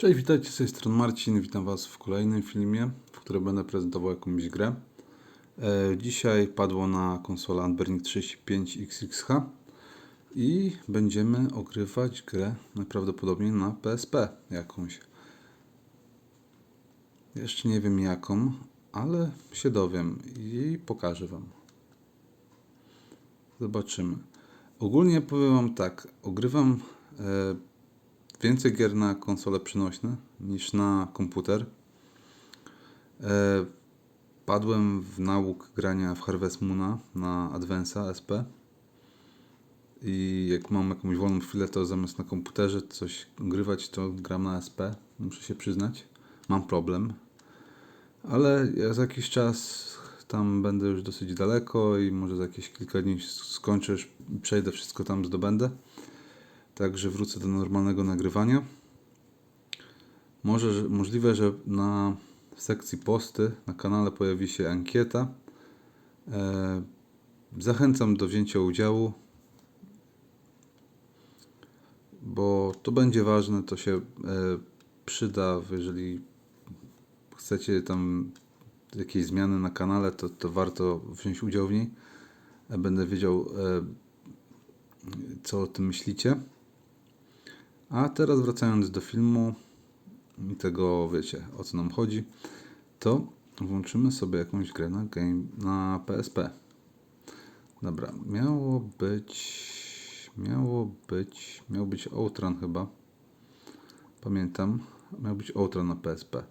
Cześć, witajcie z tej strony Marcin. Witam Was w kolejnym filmie, w którym będę prezentował jakąś grę. E, dzisiaj padło na konsolę Anbernic 35XXH i będziemy ogrywać grę najprawdopodobniej na PSP jakąś. Jeszcze nie wiem jaką, ale się dowiem i pokażę Wam. Zobaczymy. Ogólnie powiem Wam tak, ogrywam e, więcej gier na konsole przenośne niż na komputer. E, padłem w nauk grania w Harvest Moona na Advance'a SP. I jak mam jakąś wolną chwilę, to zamiast na komputerze coś grywać, to gram na SP. Muszę się przyznać. Mam problem. Ale ja za jakiś czas tam będę już dosyć daleko i może za jakieś kilka dni skończę, przejdę, wszystko tam zdobędę. Także wrócę do normalnego nagrywania. Może, że- możliwe, że na w sekcji posty na kanale pojawi się ankieta. E, zachęcam do wzięcia udziału, bo to będzie ważne, to się e, przyda, jeżeli chcecie tam jakieś zmiany na kanale, to, to warto wziąć udział w niej. E, Będę wiedział, co o tym myślicie. A teraz wracając do filmu i tego wiecie o co nam chodzi, to włączymy sobie jakąś grę na, game, na PSP. Dobra, miało być. Miało być. Miał być Outrun chyba. Pamiętam. Miał być Outrun na PSP.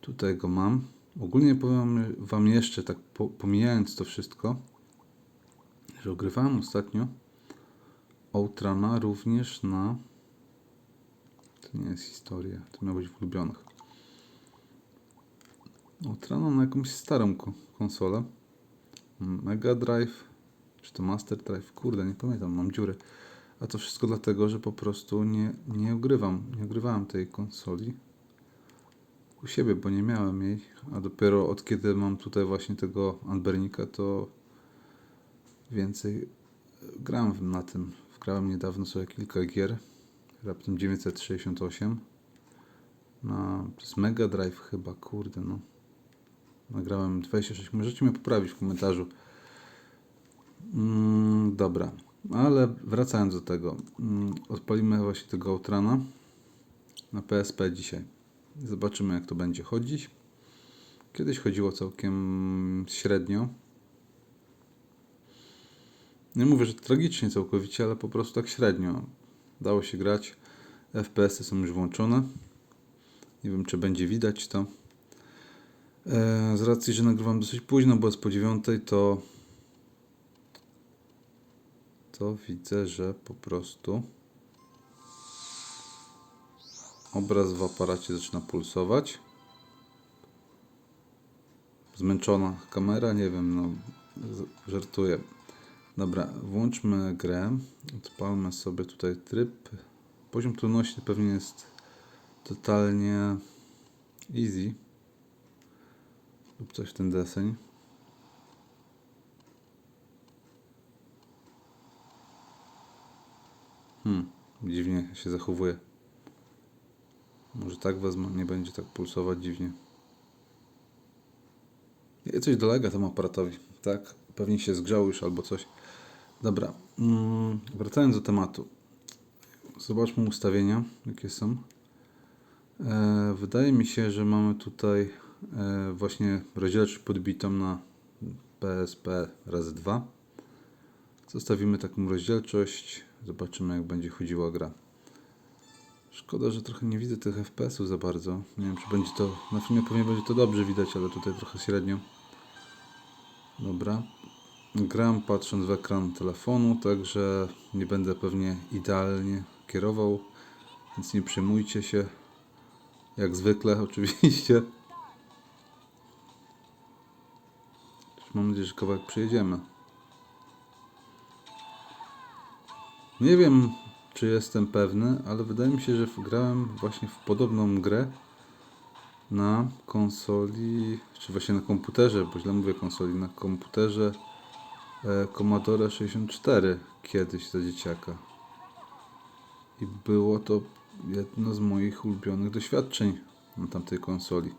Tutaj go mam. Ogólnie powiem Wam jeszcze, tak po, pomijając to wszystko, że ogrywałem ostatnio Outruna również na to nie jest historia, to miał być w ulubionych. Outruna na jakąś starą ko- konsolę. Mega Drive, czy to Master Drive, kurde, nie pamiętam, mam dziury. A to wszystko dlatego, że po prostu nie, nie ogrywam, nie ogrywałem tej konsoli u siebie, bo nie miałem jej, a dopiero od kiedy mam tutaj właśnie tego Anbernika, to więcej gram na tym. Wgrałem niedawno sobie kilka gier, raptem 968 na, to jest Mega Drive chyba, kurde no. Nagrałem 26, możecie mnie poprawić w komentarzu. Mm, dobra, ale wracając do tego, mm, odpalimy właśnie tego Outrana na PSP dzisiaj. Zobaczymy jak to będzie chodzić. Kiedyś chodziło całkiem średnio. Nie mówię, że tragicznie całkowicie, ale po prostu tak średnio. Dało się grać. FPS-y są już włączone. Nie wiem, czy będzie widać to. E, z racji, że nagrywam dosyć późno, bo jest po dziewiątej, to to widzę, że po prostu obraz w aparacie zaczyna pulsować. Zmęczona kamera, nie wiem, no żartuję. Dobra, włączmy grę. Odpalmy sobie tutaj tryb. Poziom trudności pewnie jest totalnie easy. Lub coś w ten deseń. Hmm, dziwnie się zachowuje. Może tak wezmę, nie będzie tak pulsować dziwnie. Nie, coś dolega temu aparatowi, tak? Pewnie się zgrzał już albo coś. Dobra, mm, wracając do tematu. Zobaczmy ustawienia, jakie są. E, wydaje mi się, że mamy tutaj e, właśnie rozdzielczość podbitą na PSP razy 2. Zostawimy taką rozdzielczość. Zobaczymy, jak będzie chodziła gra. Szkoda, że trochę nie widzę tych FPS-ów za bardzo. Nie wiem, czy będzie to. Na filmie pewnie będzie to dobrze widać, ale tutaj trochę średnio. Dobra. Gram patrząc w ekran telefonu, także nie będę pewnie idealnie kierował, więc nie przejmujcie się. Jak zwykle, oczywiście. Mam nadzieję, że kawałek przyjedziemy. Nie wiem, czy jestem pewny, ale wydaje mi się, że grałem właśnie w podobną grę na konsoli, czy właśnie na komputerze, bo źle mówię konsoli, na komputerze Commodore 64 kiedyś za dzieciaka. I było to jedno z moich ulubionych doświadczeń na tamtej konsoli.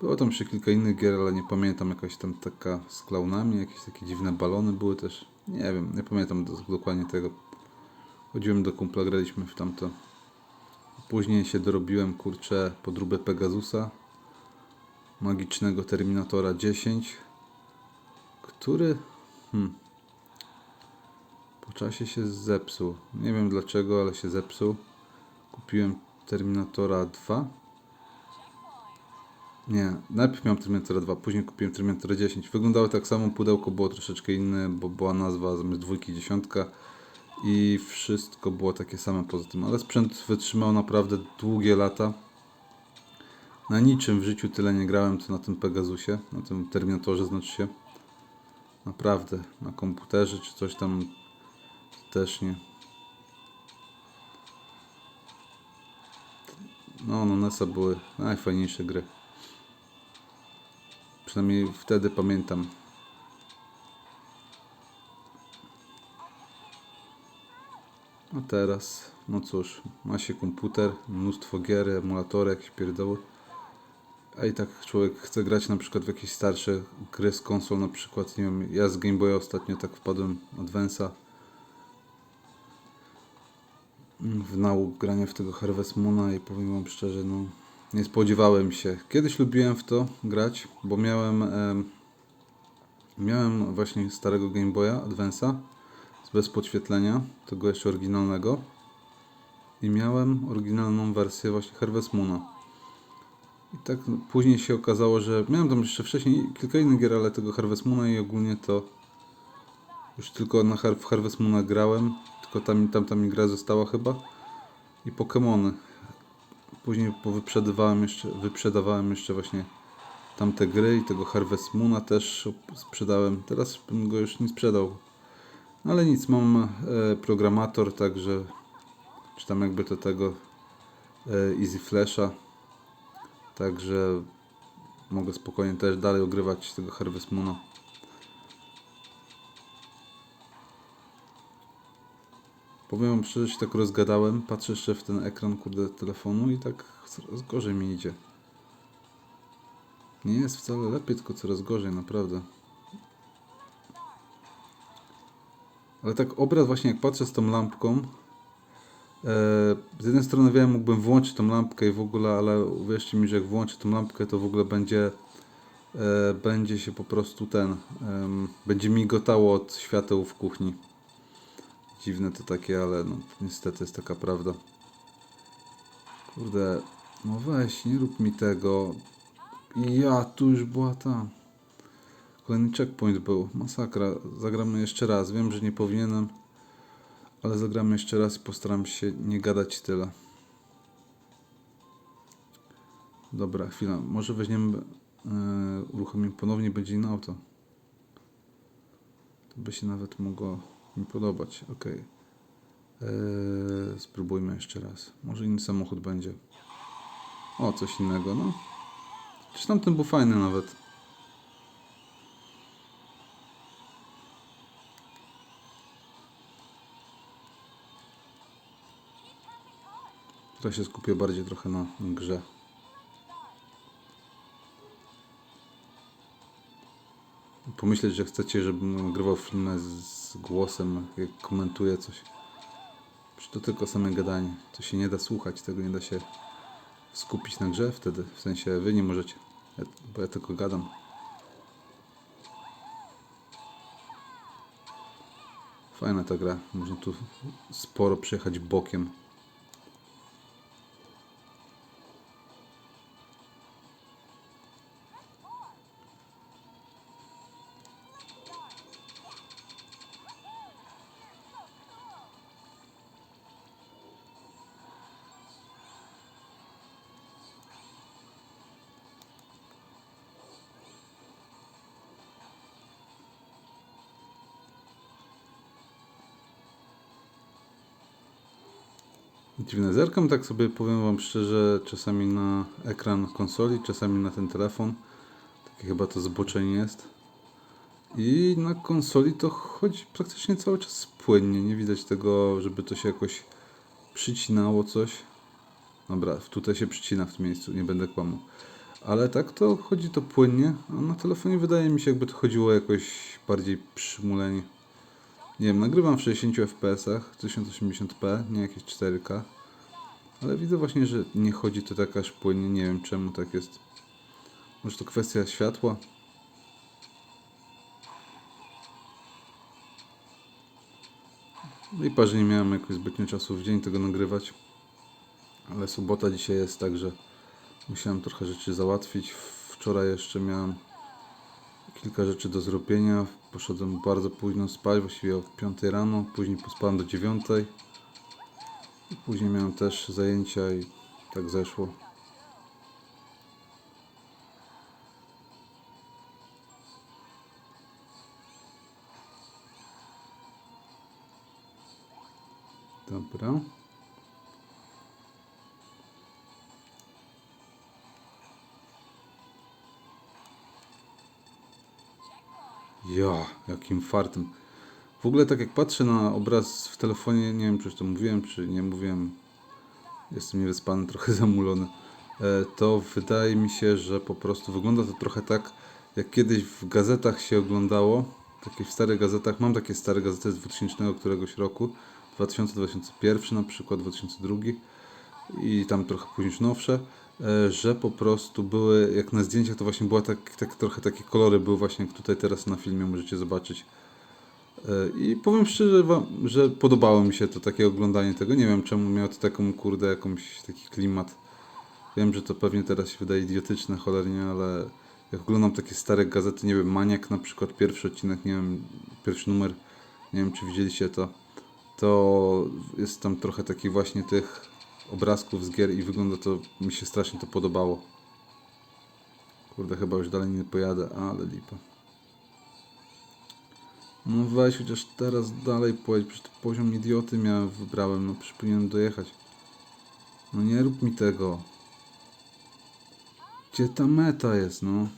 Było tam jeszcze kilka innych gier, ale nie pamiętam, jakaś tam taka z klaunami, jakieś takie dziwne balony były też. Nie wiem, nie pamiętam do, dokładnie tego. Chodziłem do kumpla, graliśmy w tamto. Później się dorobiłem, kurczę, podróbę Pegasusa, magicznego Terminatora 10, który hmm, po czasie się zepsuł. Nie wiem dlaczego, ale się zepsuł. Kupiłem Terminatora 2. Nie, najpierw miałem Terminatora 2, później kupiłem Terminatora 10. Wyglądały tak samo, pudełko było troszeczkę inne, bo była nazwa zamiast dwójki dziesiątka i wszystko było takie same poza tym, ale sprzęt wytrzymał naprawdę długie lata. Na niczym w życiu tyle nie grałem, co na tym Pegasusie, na tym Terminatorze znaczy się. Naprawdę, na komputerze czy coś tam też nie. No, no NESa były najfajniejsze gry. Przynajmniej wtedy pamiętam. A teraz, no cóż, ma się komputer, mnóstwo gier, emulatory, jakieś pierdoły. A i tak człowiek chce grać na przykład w jakieś starsze gry z konsol, na przykład, nie wiem, ja z Game Boya ostatnio tak wpadłem Advance'a w nauk grania w tego Harvest Moona i powiem wam szczerze, no nie spodziewałem się. Kiedyś lubiłem w to grać, bo miałem em, miałem właśnie starego Game Boya Advance'a z bez podświetlenia, tego jeszcze oryginalnego i miałem oryginalną wersję właśnie Harvest Moona. I tak później się okazało, że miałem tam jeszcze wcześniej kilka innych gier, ale tego Harvest Moona i ogólnie to już tylko na Har- w Harvest Moona grałem, tylko tam, tam, tam mi gra została chyba i Pokémony. Później wyprzedawałem jeszcze, wyprzedawałem jeszcze właśnie tamte gry i tego Harvest Moona też sprzedałem. Teraz bym go już nie sprzedał. No ale nic, mam e, programator, także czy tam jakby to tego e, Easy Flasha. Także mogę spokojnie też dalej ogrywać tego Harvest Moona. Powiem szczerze, się tak rozgadałem, patrzę jeszcze w ten ekran kurde telefonu i tak coraz gorzej mi idzie. Nie jest wcale lepiej, tylko coraz gorzej, naprawdę. Ale tak obraz właśnie jak patrzę z tą lampką, z jednej strony wiem, mógłbym włączyć tą lampkę i w ogóle, ale uwierzcie mi, że jak włączę tą lampkę, to w ogóle będzie e, będzie się po prostu ten, będzie migotało od świateł w kuchni. Dziwne to takie, ale no niestety jest taka prawda. Kurde, no weź, nie rób mi tego. Ja, tu już była ta. Kolejny checkpoint był. Masakra. Zagramy jeszcze raz. Wiem, że nie powinienem, ale zagramy jeszcze raz i postaram się nie gadać tyle. Dobra, chwila. Może weźmiemy, e, uruchomimy ponownie, będzie inne auto. To by się nawet mogło mi podobać. Ok. Eee, spróbujmy jeszcze raz. Może inny samochód będzie. O, coś innego, no. Czy tamten był fajny nawet. Teraz się skupię bardziej trochę na grze. Pomyśleć, że chcecie, żebym nagrywał filmy z głosem, jak komentuję coś. Czy to tylko same gadanie. To się nie da słuchać, tego nie da się skupić na grze wtedy. W sensie wy nie możecie, ja, bo ja tylko gadam. Fajna ta gra. Można tu sporo przejechać bokiem. Dziwne. Zerkam tak sobie, powiem Wam szczerze, czasami na ekran konsoli, czasami na ten telefon. Takie chyba to zboczenie jest. I na konsoli to chodzi praktycznie cały czas płynnie. Nie widać tego, żeby to się jakoś przycinało coś. Dobra, tutaj się przycina w tym miejscu, nie będę kłamał. Ale tak to chodzi to płynnie, a na telefonie wydaje mi się jakby to chodziło jakoś bardziej przymulenie. Nie wiem, nagrywam w 60 fps, 1080p, nie jakieś 4K. Ale widzę właśnie, że nie chodzi to tak aż płynnie, nie wiem czemu tak jest. Może to kwestia światła? Lipa, że nie miałem jakoś zbytnio czasu w dzień tego nagrywać. Ale sobota dzisiaj jest, także musiałem trochę rzeczy załatwić. Wczoraj jeszcze miałem kilka rzeczy do zrobienia. Poszedłem bardzo późno spać, właściwie o 5 rano, później pospałem do 9. I później miałem też zajęcia i tak zeszło. Dobra. Ja, jakim fartem. W ogóle tak jak patrzę na obraz w telefonie, nie wiem czy to mówiłem, czy nie mówiłem, jestem niewyspany, trochę zamulony, e, to wydaje mi się, że po prostu wygląda to trochę tak, jak kiedyś w gazetach się oglądało, takich starych gazetach, mam takie stare gazety z 2000 któregoś roku, 2000, 2001 na przykład, 2002 i tam trochę później nowsze, że po prostu były, jak na zdjęciach to właśnie była tak, tak trochę takie kolory były właśnie jak tutaj teraz na filmie możecie zobaczyć. E, I powiem szczerze wam, że podobało mi się to takie oglądanie tego. Nie wiem czemu miało to taką kurde jakąś taki klimat. Wiem, że to pewnie teraz się wydaje idiotyczne cholernie, ale jak oglądam takie stare gazety, nie wiem, Maniak na przykład, pierwszy odcinek, nie wiem, pierwszy numer, nie wiem czy widzieliście to, to jest tam trochę takich właśnie tych obrazków z gier i wygląda to, mi się strasznie to podobało. Kurde, chyba już dalej nie pojadę, ale lipa. No weź chociaż teraz dalej pojedź, przecież poziom idioty miałem, wybrałem, no przecież powinienem dojechać. No nie rób mi tego. Gdzie ta meta jest, no?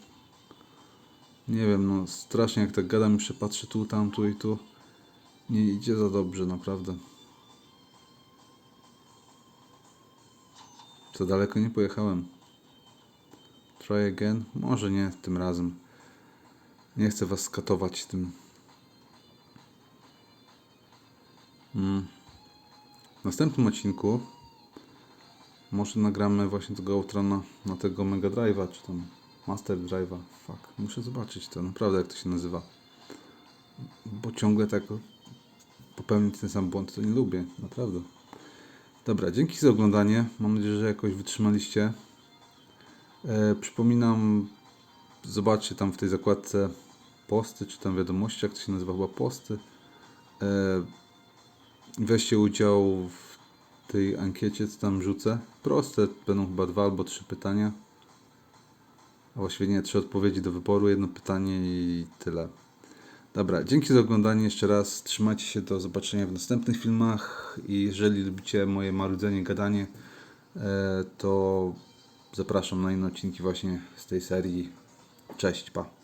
Nie wiem, no strasznie jak tak gadam i przepatrzę tu, tam, tu i tu. Nie idzie za dobrze, naprawdę. Co daleko nie pojechałem. Try again? Może nie tym razem. Nie chcę was skatować tym. Mm. W następnym odcinku może nagramy właśnie tego outra na, na tego Mega Drive'a, czy tam Master Drive'a. Fuck, muszę zobaczyć to, naprawdę jak to się nazywa. Bo ciągle tak popełnić ten sam błąd to nie lubię, naprawdę. Dobra, dzięki za oglądanie. Mam nadzieję, że jakoś wytrzymaliście. E, przypominam, zobaczcie tam w tej zakładce posty, czy tam wiadomości, jak to się nazywa, chyba posty. E, weźcie udział w tej ankiecie, co tam rzucę. Proste, będą chyba dwa albo trzy pytania. A właściwie nie, trzy odpowiedzi do wyboru, jedno pytanie i tyle. Dobra, dzięki za oglądanie jeszcze raz. Trzymajcie się, do zobaczenia w następnych filmach. I jeżeli lubicie moje marudzenie, gadanie, e, to zapraszam na inne odcinki właśnie z tej serii. Cześć, pa.